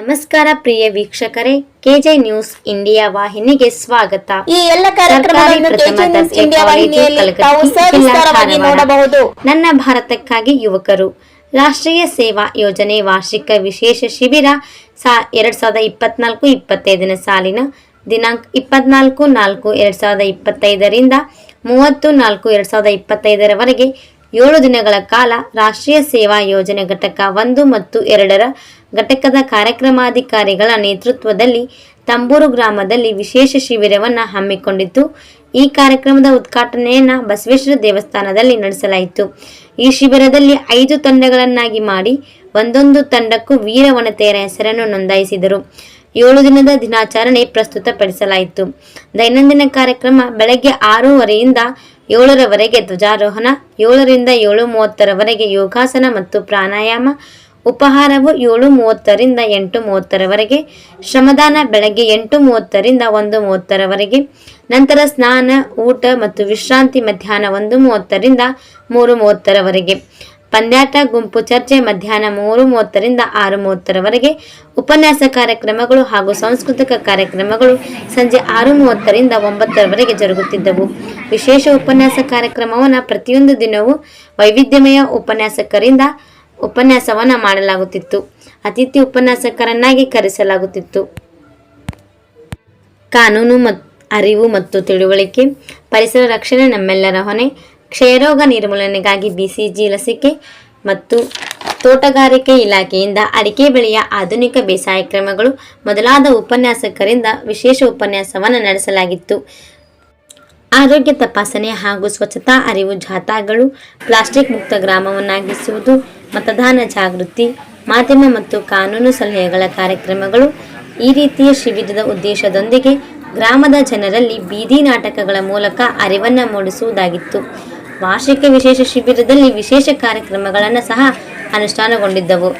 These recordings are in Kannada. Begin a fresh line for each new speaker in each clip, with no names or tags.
ನಮಸ್ಕಾರ ಪ್ರಿಯ ವೀಕ್ಷಕರೇ ಕೆಜೆ ನ್ಯೂಸ್ ಇಂಡಿಯಾ ವಾಹಿನಿಗೆ ಸ್ವಾಗತ.
ಈ ಎಲ್ಲ ಕಾರ್ಯಕ್ರಮಗಳನ್ನು
ನನ್ನ ಭಾರತಕ್ಕಾಗಿ ಯುವಕರು. ರಾಷ್ಟ್ರೀಯ ಸೇವಾ ಯೋಜನೆ ವಾರ್ಷಿಕ ವಿಶೇಷ ಶಿಬಿರ ಸಾ ಎರಡ್ ಸಾವಿರದ ಇಪ್ಪತ್ನಾಲ್ಕು ಇಪ್ಪತ್ತೈದನೇ ಸಾಲಿನ ದಿನಾಂಕ ಇಪ್ಪತ್ನಾಲ್ಕು ನಾಲ್ಕು ಎರಡ್ ಸಾವಿರದ ಇಪ್ಪತ್ತೈದರಿಂದ ಮೂವತ್ತು ನಾಲ್ಕು ಎರಡ್ ಸಾವಿರದ ಇಪ್ಪತ್ತೈದರವರೆಗೆ ಏಳು ದಿನಗಳ ಕಾಲ ರಾಷ್ಟ್ರೀಯ ಸೇವಾ ಯೋಜನೆ ಘಟಕ ಒಂದು ಮತ್ತು ಎರಡರ ಘಟಕದ ಕಾರ್ಯಕ್ರಮಾಧಿಕಾರಿಗಳ ನೇತೃತ್ವದಲ್ಲಿ ತಂಬೂರು ಗ್ರಾಮದಲ್ಲಿ ವಿಶೇಷ ಶಿಬಿರವನ್ನು ಹಮ್ಮಿಕೊಂಡಿತ್ತು ಈ ಕಾರ್ಯಕ್ರಮದ ಉದ್ಘಾಟನೆಯನ್ನು ಬಸವೇಶ್ವರ ದೇವಸ್ಥಾನದಲ್ಲಿ ನಡೆಸಲಾಯಿತು. ಈ ಶಿಬಿರದಲ್ಲಿ ಐದು ತಂಡಗಳನ್ನಾಗಿ ಮಾಡಿ ಒಂದೊಂದು ತಂಡಕ್ಕೂ ವೀರವನತೆಯರ ಹೆಸರನ್ನು ನೋಂದಾಯಿಸಿದರು. ಏಳು ದಿನದ ದಿನಾಚರಣೆ ಪ್ರಸ್ತುತಪಡಿಸಲಾಯಿತು. ದೈನಂದಿನ ಕಾರ್ಯಕ್ರಮ ಬೆಳಗ್ಗೆ ಆರೂವರೆಯಿಂದ ಏಳರವರೆಗೆ ಧ್ವಜಾರೋಹಣ, ಏಳರಿಂದ ಏಳು ಮೂವತ್ತರವರೆಗೆ ಯೋಗಾಸನ ಮತ್ತು ಪ್ರಾಣಾಯಾಮ, ಉಪಹಾರವು ಏಳು ಮೂವತ್ತರಿಂದ ಎಂಟು ಮೂವತ್ತರವರೆಗೆ ಶ್ರಮದಾನ ಬೆಳಗ್ಗೆ ಎಂಟು ಮೂವತ್ತರಿಂದ ಒಂದು ಮೂವತ್ತರವರೆಗೆ ನಂತರ ಸ್ನಾನ, ಊಟ ಮತ್ತು ವಿಶ್ರಾಂತಿ ಮಧ್ಯಾಹ್ನ ಒಂದು ಮೂವತ್ತರಿಂದ ಮೂರು ಮೂವತ್ತರವರೆಗೆ ಪಂದ್ಯಾಟ ಗುಂಪು ಚರ್ಚೆ ಮಧ್ಯಾಹ್ನ ಮೂರು ಮೂವತ್ತರಿಂದ ಆರು ಮೂವತ್ತರವರೆಗೆ ಉಪನ್ಯಾಸ ಕಾರ್ಯಕ್ರಮಗಳು ಹಾಗೂ ಸಾಂಸ್ಕೃತಿಕ ಕಾರ್ಯಕ್ರಮಗಳು ಸಂಜೆ ಆರು ಮೂವತ್ತರಿಂದ ಒಂಬತ್ತರವರೆಗೆ ಜರುಗುತ್ತಿದ್ದವು. ವಿಶೇಷ ಉಪನ್ಯಾಸ ಕಾರ್ಯಕ್ರಮವನ್ನು ಪ್ರತಿಯೊಂದು ದಿನವೂ ವೈವಿಧ್ಯಮಯ ಉಪನ್ಯಾಸಕರಿಂದ ಉಪನ್ಯಾಸವನ್ನು ಮಾಡಲಾಗುತ್ತಿತ್ತು. ಅತಿಥಿ ಉಪನ್ಯಾಸಕರನ್ನಾಗಿ ಕರೆಸಲಾಗುತ್ತಿತ್ತು. ಕಾನೂನು ಮತ್ತು ಅರಿವು ಮತ್ತು ತಿಳುವಳಿಕೆ, ಪರಿಸರ ರಕ್ಷಣೆ ನಮ್ಮೆಲ್ಲರ ಹೊಣೆ. ಕ್ಷಯರೋಗ ನಿರ್ಮೂಲನೆಗಾಗಿ ಬಿಸಿಜಿ ಲಸಿಕೆ ಮತ್ತು ತೋಟಗಾರಿಕೆ ಇಲಾಖೆಯಿಂದ ಅಡಿಕೆ ಬೆಳೆಯ ಆಧುನಿಕ ಬೇಸಾಯ ಕ್ರಮಗಳು ಮೊದಲಾದ ಉಪನ್ಯಾಸಕರಿಂದ ವಿಶೇಷ ಉಪನ್ಯಾಸವನ್ನು ನಡೆಸಲಾಗಿತ್ತು. ಆರೋಗ್ಯ ತಪಾಸಣೆ ಹಾಗೂ ಸ್ವಚ್ಛತಾ ಅರಿವು ಜಾಥಾಗಳು, ಪ್ಲಾಸ್ಟಿಕ್ ಮುಕ್ತ ಗ್ರಾಮವನ್ನಾಗಿಸುವುದು, ಮತದಾನ ಜಾಗೃತಿ, ಮಾಧ್ಯಮ ಮತ್ತು ಕಾನೂನು ಸಲಹೆಗಳ ಕಾರ್ಯಕ್ರಮಗಳು ಈ ರೀತಿಯ ಶಿಬಿರದ ಉದ್ದೇಶದೊಂದಿಗೆ ಗ್ರಾಮದ ಜನರಲ್ಲಿ ಬೀದಿ ನಾಟಕಗಳ ಮೂಲಕ ಅರಿವನ್ನು ಮೂಡಿಸುವುದಾಗಿತ್ತು. ವಾರ್ಷಿಕ ವಿಶೇಷ ಶಿಬಿರದಲ್ಲಿ ವಿಶೇಷ ಕಾರ್ಯಕ್ರಮಗಳನ್ನು ಸಹ ಅನುಷ್ಠಾನಗೊಂಡಿದ್ದವು.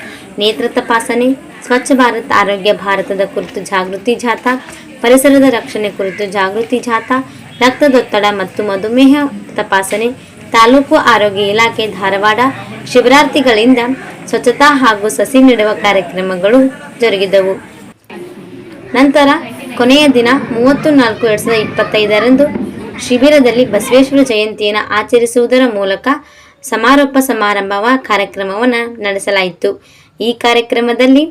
ನೇತ್ರ ತಪಾಸಣೆ ಸ್ವಚ್ಛ ಭಾರತ್, ಆರೋಗ್ಯ ಭಾರತದ ಕುರಿತು ಜಾಗೃತಿ ಜಾಥಾ, ಪರಿಸರದ ರಕ್ಷಣೆ ಕುರಿತು ಜಾಗೃತಿ ಜಾಥಾ, ರಕ್ತದೊತ್ತಡ ಮತ್ತು ಮಧುಮೇಹ ತಪಾಸಣೆ, ತಾಲೂಕು ಆರೋಗ್ಯ ಇಲಾಖೆ ಧಾರವಾಡ, ಶಿಬಿರಾರ್ಥಿಗಳಿಂದ ಸ್ವಚ್ಛತಾ ಹಾಗೂ ಸಸಿ ನೆಡುವ ಕಾರ್ಯಕ್ರಮಗಳು ಜರುಗಿದವು. ನಂತರ ಕೊನೆಯ ದಿನ ಮೂವತ್ತು ನಾಲ್ಕು ಎರಡು ಸಾವಿರದ ಇಪ್ಪತ್ತೈದರಂದು ಶಿಬಿರದಲ್ಲಿ ಬಸವೇಶ್ವರ ಜಯಂತಿಯನ್ನು ಆಚರಿಸುವುದರ ಮೂಲಕ ಸಮಾರೋಪ ಸಮಾರಂಭವ ಕಾರ್ಯಕ್ರಮವನ್ನು ನಡೆಸಲಾಯಿತು. ಈ ಕಾರ್ಯಕ್ರಮದಲ್ಲಿ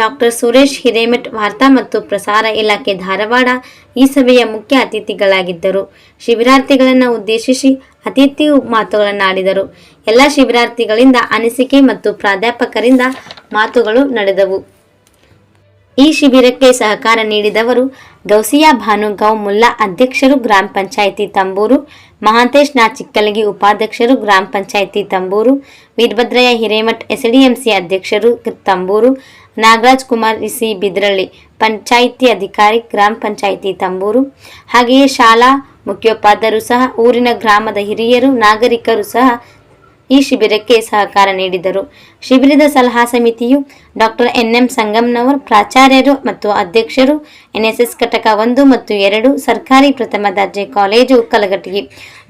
ಡಾಕ್ಟರ್ ಸುರೇಶ್ ಹಿರೇಮಠ್ ವಾರ್ತಾ ಮತ್ತು ಪ್ರಸಾರ ಇಲಾಖೆ ಧಾರವಾಡ ಈ ಸಭೆಯ ಮುಖ್ಯ ಅತಿಥಿಗಳಾಗಿದ್ದರು. ಶಿಬಿರಾರ್ಥಿಗಳನ್ನು ಉದ್ದೇಶಿಸಿ ಅತಿಥಿ ಮಾತುಗಳನ್ನಾಡಿದರು. ಎಲ್ಲ ಶಿಬಿರಾರ್ಥಿಗಳಿಂದ ಅನಿಸಿಕೆ ಮತ್ತು ಪ್ರಾಧ್ಯಾಪಕರಿಂದ ಮಾತುಗಳು ನಡೆದವು. ಈ ಶಿಬಿರಕ್ಕೆ ಸಹಕಾರ ನೀಡಿದವರು ಗೌಸಿಯಾ ಭಾನುಗೌ ಮುಲ್ಲಾ ಅಧ್ಯಕ್ಷರು ಗ್ರಾಮ ಪಂಚಾಯಿತಿ ತಂಬೂರು, ಮಹಾಂತೇಶ್ ನಾ ಚಿಕ್ಕಲಗಿ ಉಪಾಧ್ಯಕ್ಷರು ಗ್ರಾಮ ಪಂಚಾಯಿತಿ ತಂಬೂರು, ವೀರಭದ್ರಯ್ಯ ಹಿರೇಮಠ್ ಎಸ್ಡಿಎಂಸಿ ಅಧ್ಯಕ್ಷರು ತಂಬೂರು, ನಾಗರಾಜ್ ಕುಮಾರ್ ಸಿ ಬಿದ್ರಳ್ಳಿ ಪಂಚಾಯಿತಿ ಅಧಿಕಾರಿ ಗ್ರಾಮ ಪಂಚಾಯಿತಿ ತಂಬೂರು. ಹಾಗೆಯೇ ಶಾಲಾ ಮುಖ್ಯೋಪಾಧ್ಯಾಯರು ಸಹ, ಊರಿನ ಗ್ರಾಮದ ಹಿರಿಯರು, ನಾಗರಿಕರು ಸಹ ಈ ಶಿಬಿರಕ್ಕೆ ಸಹಕಾರ ನೀಡಿದರು. ಶಿಬಿರದ ಸಲಹಾ ಸಮಿತಿಯು ಡಾಕ್ಟರ್ ಎನ್ ಎಂ ಸಂಗಮ್ನವರ್, ಪ್ರಾಚಾರ್ಯರು ಮತ್ತು ಅಧ್ಯಕ್ಷರು, ಎನ್ಎಸ್ಎಸ್ ಘಟಕ ಒಂದು ಮತ್ತು ಎರಡು ಸರ್ಕಾರಿ ಪ್ರಥಮ ದರ್ಜೆ ಕಾಲೇಜು ಕಲಘಟಗಿ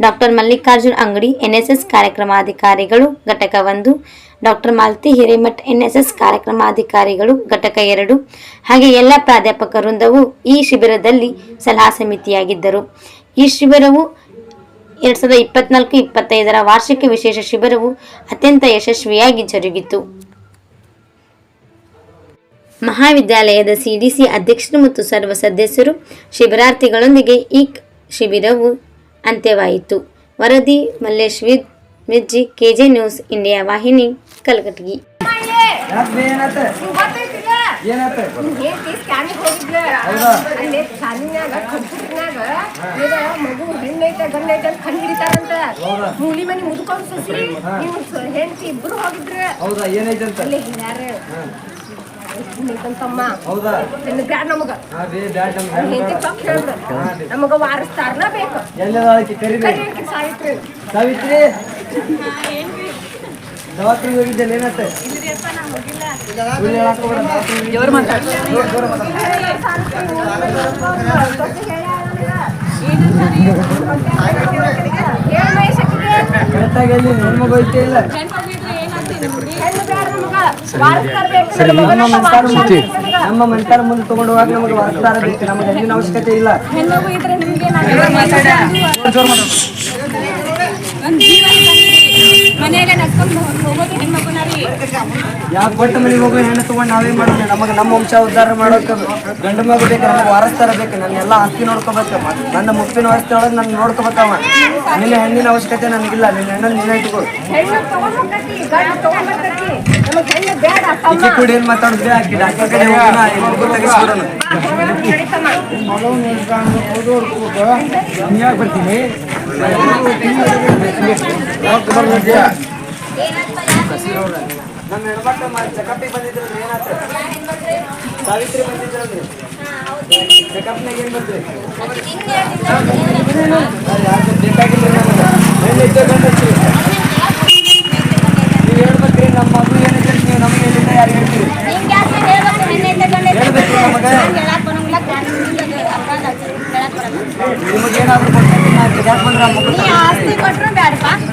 ಡಾಕ್ಟರ್ ಮಲ್ಲಿಕಾರ್ಜುನ್ ಅಂಗಡಿ, ಎನ್ಎಸ್ಎಸ್ ಕಾರ್ಯಕ್ರಮಾಧಿಕಾರಿಗಳು, ಘಟಕ ಒಂದು ಡಾಕ್ಟರ್ ಮಾಲತಿ ಹಿರೇಮಠ್, ಎನ್ಎಸ್ಎಸ್ ಕಾರ್ಯಕ್ರಮಾಧಿಕಾರಿಗಳು, ಘಟಕ ಎರಡು, ಹಾಗೆ ಎಲ್ಲ ಪ್ರಾಧ್ಯಾಪಕ ವೃಂದವು ಈ ಶಿಬಿರದಲ್ಲಿ ಸಲಹಾ ಸಮಿತಿಯಾಗಿದ್ದರು. ಈ ಶಿಬಿರವು ಎರಡ್ ಸಾವಿರದ ಇಪ್ಪತ್ನಾಲ್ಕು ಇಪ್ಪತ್ತೈದರ ವಾರ್ಷಿಕ ವಿಶೇಷ ಶಿಬಿರವು ಅತ್ಯಂತ ಯಶಸ್ವಿಯಾಗಿ ಜರುಗಿತು. ಮಹಾವಿದ್ಯಾಲಯದ ಸಿಡಿಸಿ ಅಧ್ಯಕ್ಷರು ಮತ್ತು ಸರ್ವ ಸದಸ್ಯರು ಶಿಬಿರಾರ್ಥಿಗಳೊಂದಿಗೆ ಈ ಶಿಬಿರವು ಅಂತ್ಯವಾಯಿತು. ವರದಿ ಮಲ್ಲೇಶ್ ವಿದ್ ಮಿರ್ಜಿ, ಕೆಜೆ ನ್ಯೂಸ್ ಇಂಡಿಯಾ ವಾಹಿನಿ, ಕಲಘಟಗಿ.
ಹೇಳ್ತಿ ಸ್ಕ್ಯಾನಿಗೆ ಹೋಗಿದ್ಲ
ಹೌದಾ?
ಅಲ್ಲಿ ಶಾಲಿನ್ಯಾಗ ಕಂಪ್ಯೂಟರ್ನ್ಯಾಗ ಇದ ಮಗು ಹೆಣ್ಣೈತೆ ಗಂಡೈತೆ ಅಂತ ಕಂಡು ಹಿಡಿತಾರಂತ
ಹೌದಾ?
ಮೂಲಿ ಮನಿ ಮುದ್ಕೊಂಡ್ ಸಸಿ ನೀವು ಹೆಂಡತಿ ಇಬ್ರು ಹೋಗಿದ್ರ.
ಹೌದಾ?
ಅಲ್ಲಿ ತಮ್ಮ ಬ್ಯಾಡ ನಮಗ.
ನಮ್ಗೆ.
ವಾರಸ್ತಾರನ ಬೇಕು
ಸಾವಿತ್ರಿ. ಸಾವಿತ್ರಿ? ಹೋಗಿದ್ದಲ್ಲ ಏನತ್ತ ನಮ್ಮ ಮಂತಾರ ಮುಂದೆ ತಗೊಂಡು ಹೋಗಿ ನಮಗೆ ವಾರ್ತಾರ ಬೇಕು ನಮಗೆ ಹೆಣ್ಣಿನ ಅವಶ್ಯಕತೆ ಇಲ್ಲ
ಮನೆಯಾಗ ನಡ್ಕೊಂಡು ಹೋಗೋದು
ಯಾಕೆ ಕೊಟ್ಟ ಮನೆಗೆ ಹೋಗೋ, ಹೆಣ್ಣು ತಗೊಂಡು ನಾವೇ ಮಾಡೋಣ ನಮಗೆ ನಮ್ಮ ವಂಶ ಉದ್ಧಾರ ಮಾಡೋಕೆ ಗಂಡು ಮಗು ಬೇಕು ನಮಗೆ ವಾರಸ್ತಾರ ಬೇಕು. ನನ್ನ ಎಲ್ಲ ಆಸ್ತಿ ನೋಡ್ಕೋಬೇಕು. ನನ್ನ ಮುಪ್ಪಿನ ವಾರಸ್ತಿ ಒಳಗೆ ನಾನು ನೋಡ್ಕೋಬೇಕವ ನಿನ್ನ ಹೆಣ್ಣಿನ ಅವಶ್ಯಕತೆ ನನಗಿಲ್ಲ. ನಿನ್ನ ನೀನೇ
ಹೆಣ್ಣು ತಗೊಂಡ್ಬರ್ತೀವಿ ಗಂಡು ತಗೊಂಡ್ಬರ್ತೀತಿ ನಮಗೆ ಹೆಣ್ಣು ಬೇಡ ತಮ್ಮ
ಈಕೆ ಕೂಡ ಏನು ಮಾತಾಡಿದ್ರೆ ಆಕೆ ಡಾಕ್ಟರ್ ಕಡೆ ಹೋಗೋಣ ಬರ್ತೀನಿ? ನಮ್ಮ ಹೆಣ್ಮಕ್ಳು ಚೆಕಪ್ಪಿಗೆ ಬಂದಿದ್ರಲ್ರಿ ಏನಾಯ್ತು ಸಾವಿತ್ರಿ ಬಂದಿದ್ರಲ್ರಿ ಚೆಕಪ್ನಾಗ ಏನು ಬಂದ್ರಿ ಯಾಕೆ ಬೇಕಾಗಿಲ್ಲ ನಮಗೆ ಹೆಣ್ಣು ಇದ್ದೇ ಬಂದೈತಿ ನೀವು ಹೇಳ್ಬೇಕ್ರಿ ನಮ್ಮ ಮಗು ಏನೈತೆ ನೀವು ನಮಗೆ ಹೇಳಿಲ್ಲ ಯಾರು ಹೇಳ್ತೀರಿ ಹೇಳ್ಬೇಕ್ರಿ ನಮಗೆ ನಿಮಗೆ ಏನಾದ್ರು ಕೊಡ್ತೀನಿ ನಾನು ಯಾಕೆ ಬಂದ್ರೆ ಆ ಮಗು
ಆಸ್ತಿ ಕೊಟ್ರು ಬ್ಯಾಡಪ್ಪ. ನಾ ಹೇಳೋದಿಲ್ಲ
ಏ,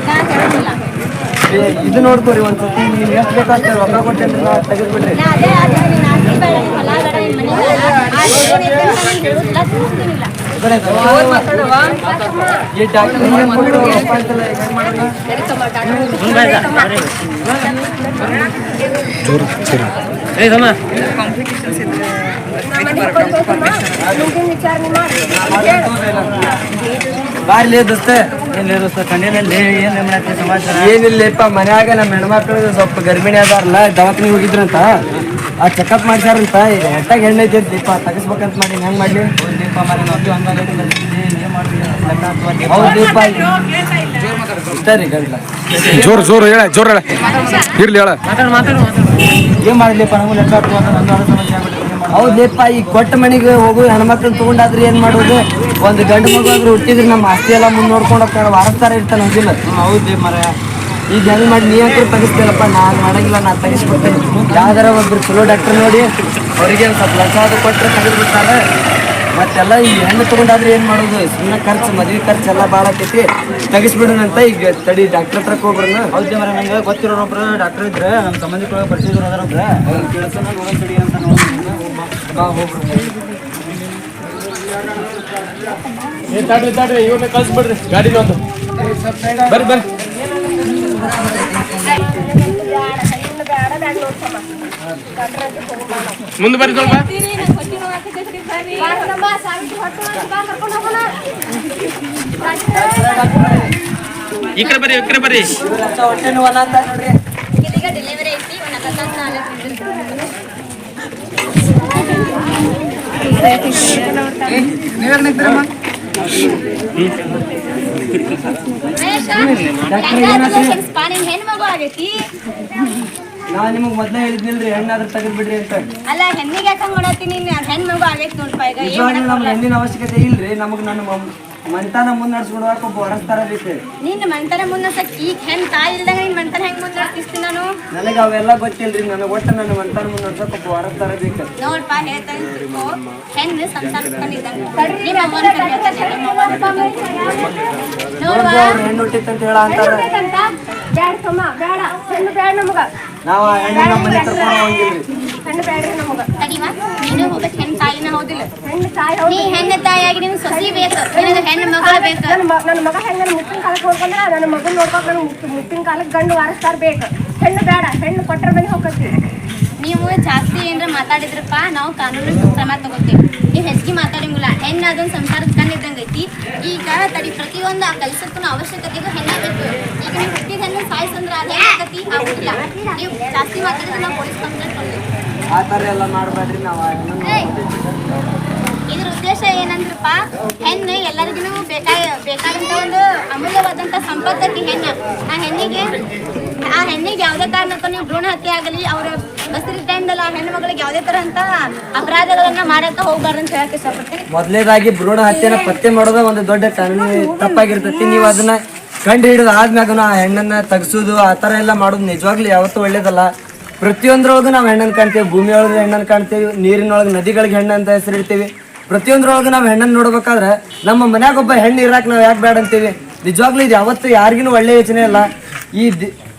ಇದು ನೋಡ್ಕೊರಿ ಒಂದ್ ಸತಿ ನೀವು ಎಷ್ಟು ಬೇಕಾಗ್ತದೆ ರೊಕ್ಕ
ನೀನ್ ಹೊಲ
ಬಾರ್ಲಿ ದೋಸ್ತ. ಏನಿಲ್ಲಪ್ಪ ಮನ್ಯಾಗ ನಮ್ಮ ಹೆಣ್ಮಕ್ಳು ಸ್ವಲ್ಪ ಗರ್ಭಿಣಿ ಅದಾರಲ್ಲ ದವಾಖಾನೆ ಹೋಗಿದ್ರಂತ. ಆ ಚೆಕಪ್ ಮಾಡ್ಸ್ಯಾರಂತ ಹೆಟ್ಟಾಗ ಅಂತ ಐತಿಪ್ಪ ತಗಸ್ಬೇಕಂತ ಮಾಡಿ ಹೆಂಗ್ ಮಾಡ್ಲಿ? ಹೌದಪ್ಪ ಸರಿ ಗಂಟ್ಲ
ಜೋರ್ ಜೋರ್ ಹೇಳ ಜೋರ್ ಹೇಳ. ಇರ್ಲಿ ಹೇಳ.
ಏನ್ ಮಾಡ್ಲಿಪ್ಪ ನಮ್ಗೆ ಲೆಕ್ಕ ಹೌದಪ್ಪ ಈ ಕೊಟ್ಟ ಮನೆಗೆ ಹೋಗು ಹೆಣ್ಮಕ್ಳನ್ನ ತಗೊಂಡಾದ್ರೆ ಏನ್ ಮಾಡೋದು? ಒಂದು ಗಂಡು ಮಗು ಆದ್ರೆ ಹುಟ್ಟಿದ್ರೆ ನಮ್ಮ ಆಸ್ತಿ ಎಲ್ಲ ಮುಂದೆ ನೋಡ್ಕೊಂಡು ಹೋಗ್ತಾರೆ ವಾರಸ್ತಾರ ಇರ್ತಾನೆ ಹೋಗಿಲ್ಲ. ಹೌದೇ ಮರ. ಈಗ ಹೆಂಗ್ ಮಾಡಿ ನೀ ಅಂತ ತೆಗಿಸ್ತೀರಪ್ಪ ನಾನು ಮಾಡಂಗಿಲ್ಲ ನಾನು ತೆಗಿಸ್ಬಿಡ್ತೇನೆ. ಯಾವ್ದಾರ ಒಬ್ರು ಚಲೋ ಡಾಕ್ಟರ್ ನೋಡಿ ಅವರಿಗೆ ಒಂದು ಸ್ವಲ್ಪ ಲಕ್ಷ ಅದು ಕೊಟ್ಟರೆ ತೆಗೆದ್ಬಿಡ್ತಾರೆ. ಮತ್ತೆಲ್ಲ ಈ ಹೆಣ್ಣು ತಗೊಂಡಾದ್ರೆ ಏನು ಮಾಡೋದು? ಸುಮ್ಮನೆ ಖರ್ಚು ಮದ್ವೆ ಖರ್ಚು ಎಲ್ಲ ಭಾಳ ಆಕೈತಿ. ತೆಗಿಸ್ಬಿಡೋಣಂತ ಈಗ ತಡಿ ಡಾಕ್ಟರ್ ಹತ್ರ ಹೋಗ್ಬಿಡೋಣ
ಹೌದು ಮರ ನಂಗೆ ಗೊತ್ತಿರೋರೊಬ್ರು ಡಾಕ್ಟರ್ ಇದ್ರೆ. ನಮ್ಮ ಸಂಬಂಧಿಕರು ಪರಿಚಯದವ್ರು ಅದಾರೊಬ್ರು ಅವ್ರು ಕೇಳಿಸೋಣ ನೋಡೋಣ ತಡಿ ಅಂತ ನೋಡಿ
ಬಾ ಹೋಗ್ಬಿಡು
ತಡ್ರಿ ತಡ್ರಿ ಇವ್ರನ್ನ ಕಳ್ಸ್ಬಿಡ್ರಿ. ಗಾಡಿ ಒಂದು. ಬರ್ರಿ ಬರ್ರಿ. ಮುಂದೆ ಬರ್ರಿ ಸ್ವಲ್ಪ.
ಬಾರಮ್ಮ, ಸಾವಿತ್ರಿ ಹೊಟ್ಟು ಮಾಡಿ ಬಾ, ಕರ್ಕೊಂಡು ಹೋಗೋಣ
ಈ ಕಡೆ ಬರ್ರಿ ಈ ಕಡೆ ಬರ್ರಿ
ಇವ್ರಚ್ಚ ಹೊಟ್ಟೆ ನೋವು ಅನ್ನತ್ತ ನೋಡ್ರಿ
ಇದೀಗ ಡೆಲಿವರಿ ಐತಿ ಒಂದು ಹತ್ತತ್ತು ನಾಲ್ಕು ನಿನ್ ಹೆಣ್ಮಗು ಆಗೈತಿ
ನಾ ನಿಮಗೆ ಮೊದ್ಲ ಹೇಳಿದ್ನಿಲ್ರಿ ಹೆಣ್ಣಾದ್ರೂ ತೆಗೆದ್ ಬಿಡ್ರಿ ಅಂತ
ಅಲ್ಲ ಹೆಣ್ಣಿಗೆ ಯಾಕೆ ಮಾಡತ್ತೀನಿ ಹೆಣ್ಮಗು ಆಗೈತಿ ನೋಡ್ಪ ಈಗ
ನಮ್ಗೆ ಹೆಣ್ಣಿನ ಅವಶ್ಯಕತೆ ಇಲ್ರಿ ನಮಗ್ ನನ್ನ ಮಂತಾನ ಮುಂದೆ ನಡ್ಸ್ಕೊಂಡು ಹೋಗಕ್ ಒಬ್ಬ ಹೊರಸ್ತಾರ ಬೇಕು
ನಿನ್ನ ಮಂತರ ಮುನ್ನಸಕ್ ಈಗ ಹೆಣ್ ತಾಯಿ ಇಲ್ದಂಗ ನಿನ್ ಮಂತರ ಹೆಂಗ್ ಮುಂದೆ ನಡೆಸ್ತೀನಿ ನಾನು
ನನಗೆ ಅವೆಲ್ಲ ಗೊತ್ತಿಲ್ರಿ ನನಗೆ ಒಟ್ಟು ನನ್ನ ಮಂತಾನ ಮುಂದೆ ನಡ್ಸಕ್ ಒಬ್ಬ ಹೊರಸ್ತಾರ ಬೇಕು
ನೋಡ್ಪ ಹೇಳ್ತಾ ಹೆಣ್ಣು ಸಂಸಾರ ಇದ್ದಂಗ ನಿಮ್ಮ ಅಮ್ಮನ ಕಡೆ ಹೇಳ್ತಾನೆ, ನಿಮ್ಮ ಅವ್ವನ ಕಡೆ. ನೋಡ್ವಾ
ಅವ್ರು ಹೆಣ್ಣು ಹುಟ್ಟಿತ್ತಂತ ಹೇಳ ಅಂತಾರ
ಬೇಡ ತಮ್ಮ ಬೇಡ ಹೆಣ್ಣು ಬೇಡ ನಮಗ
ನಾವ್ ಹೆಣ್ಣು ನಮ್ಮ ಮನೆ ಕರ್ಕೊಂಡು ಹೋಗಿಲ್ರಿ
ಹೆಣ್ಣು ಬೇಡ್ರಿ ನಮಗ.
ತಡಿವಾ? ನೀನು ಹೋಗ್ಬೇಕು ಹೆಣ್ಣು ತಾಯಿನ ಹೌದಿಲ್ಲ.
ಹೆಣ್ಣು ತಾಯಿ
ನೀ ಹೆಣ್ಣು ತಾಯಿಯಾಗಿ ಸೊಸಿ ಬೇಕು ನಿನಗೆ ಹೆಣ್ಣು ಮಗಳು ಬೇಕು.
ನನ್ನ ಮಗ ಹೆಣ್ಣು ಮುಟ್ಟಿನ ಕಾಲಕ್ಕೆ ಹೋಗ್ಕೊಂಡ್ರೆ ನನ್ನ ಮಗನ್ ಮುಟ್ಟಿನ ಕಾಲಕ್ಕೆ ಗಂಡು ವಾರಸ್ತಾರ ಬೇಕು. ಹೆಣ್ಣು ಬೇಡ ಹೆಣ್ಣು ಕೊಟ್ಟರ ಮನೆ ಹೋಗತ್ತೀವಿ
ನೀವು ಜಾಸ್ತಿ ಏನಾರ ಮಾತಾಡಿದ್ರಪ್ಪ ನಾವು ಕಾನೂನು ಕ್ರಮ ತಗೋತೀವಿ. ಹೆಚ್ಚಿಗೆ ಮಾತಾಡಂಗಿಲ್ಲ ಹೆಣ್ಣು ಅದೊಂದು ಸಂಸಾರದ ಕಣ್ಣು ಇದ್ದಂಗೆ ಐತಿ. ಈಗ ತಡಿ ಪ್ರತಿಯೊಂದು ಆ ಕೆಲಸಕ್ಕೂ ಅವಶ್ಯಕತೆಗೂ ಹೆಣ್ಣು ಬೇಕು ಈಗ ನೀವು ಹುಟ್ಟಿದ ಹೆಣ್ಣು ಸಾಯಿಸಂದ್ರೆ ಅದೇ ಆಗತಿ ಆಗುದಿಲ್ಲ. ನೀವು ಜಾಸ್ತಿ ಮಾತಾಡಿದ್ರೆ ನಾವು ಪೊಲೀಸ್ ಕಂಪ್ಲೇಂಟ್ ಕೊಡ್ತೀವಿ
ಆ ಥರ ಎಲ್ಲ ಮಾಡ್ಬೇಡ್ರಿ ನಾವು ಆ ಹೆಣ್ಣನ್ನ
ಏಯ್! ಇದ್ರ ಉದ್ದೇಶ ಏನಂದ್ರಪ್ಪ? ಹೆಣ್ಣು ಎಲ್ಲರಿಗೂ ಬೇಕಾ ಬೇಕಾದಂತ ಒಂದು ಅಮೂಲ್ಯವಾದಂತ ಸಂಪತ್ತಿ ಹೆಣ್ಣು. ಆ ಹೆಣ್ಣಿಗೆ ಆ ಹೆಣ್ಣಿಗೆ ಯಾವುದೇ ಕಾರಣಕ್ಕೂ ನೀವು ಭ್ರೂಣ ಹತ್ಯೆ ಆಗಲಿ ಅವರ ಬಸ್ರಿ ಟೈಮ್ದಲ್ಲಿ ಹೆಣ್ಣು ಮಗಳಿಗೆ ಯಾವುದೇ ತರ ಅಂತ ಅಪರಾಧಗಳನ್ನ ಮಾಡಕ್ಕ ಹೋಗ್ಬಾರ್ದು ಅಂತ ಹೇಳಕ್ ಇಷ್ಟಪಡ್ತೀನಿ.
ಮೊದಲೇದಾಗಿ ಭ್ರೂಣ ಹತ್ಯೆನ ಪತ್ತೆ ಮಾಡೋದ ಒಂದು ದೊಡ್ಡ ಕಾನೂನು ತಪ್ಪಾಗಿರ್ತೈತಿ. ನೀವು ಅದನ್ನ ಕಂಡು ಹಿಡಿದು ಆದ್ಮ್ಯಾಗ ಆ ಹೆಣ್ಣನ್ನ ತಗ್ಸೋದು ಆ ಥರ ಎಲ್ಲ ಮಾಡೋದು ನಿಜವಾಗ್ಲೂ ಯಾವತ್ತೂ ಒಳ್ಳೇದಲ್ಲ. ಪ್ರತಿಯೊಂದ್ರೊಳಗೂ ನಾವು ಹೆಣ್ಣನ್ನು ಕಾಣ್ತೀವಿ ಭೂಮಿಯೊಳಗೆ ಹೆಣ್ಣನ್ನು ಕಾಣ್ತೀವಿ ನೀರಿನೊಳಗೆ ನದಿಗಳಿಗೆ ಹೆಣ್ಣು ಅಂತ ಹೆಸರಿಡ್ತೀವಿ ಪ್ರತಿಯೊಂದ್ರೊಳಗೆ ನಾವು ಹೆಣ್ಣನ್ನು ನೋಡ್ಬೇಕಾದ್ರೆ ನಮ್ಮ ಮನ್ಯಾಗ ಒಬ್ಬ ಹೆಣ್ಣು ಇರಾಕ್ ನಾವು ಯಾಕೆ ಬೇಡ ಅಂತೀವಿ? ನಿಜವಾಗ್ಲೂ ಇದು ಯಾವತ್ತು ಯಾರಿಗೂ ಒಳ್ಳೆ ಯೋಚನೆ ಅಲ್ಲ. ಈ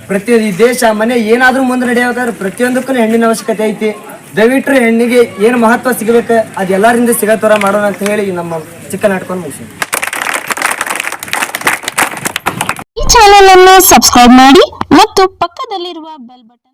ಪ್ರತಿಯೊಂದು ಈ ದೇಶ ಮನೆ ಏನಾದರೂ ಮುಂದೆ ನಡೆಯಬೇಕಾದ್ರೆ ಪ್ರತಿಯೊಂದಕ್ಕೂ ಹೆಣ್ಣಿನ ಅವಶ್ಯಕತೆ ಐತಿ. ದಯವಿಟ್ಟು ಹೆಣ್ಣಿಗೆ ಏನು ಮಹತ್ವ ಸಿಗಬೇಕು, ಅದು ಎಲ್ಲರಿಂದ ಸಿಗತ್ತೋರ ಮಾಡೋಣ ಅಂತ ಹೇಳಿ ನಮ್ಮ ಚಿಕ್ಕ ನಾಟಕವನ್ನು ಮುಗಿಸಿ
ಈ ಚಾನೆಲ್ ಅನ್ನು ಸಬ್ಸ್ಕ್ರೈಬ್ ಮಾಡಿ ಮತ್ತು ಪಕ್ಕದಲ್ಲಿರುವ ಬೆಲ್ ಬಟನ್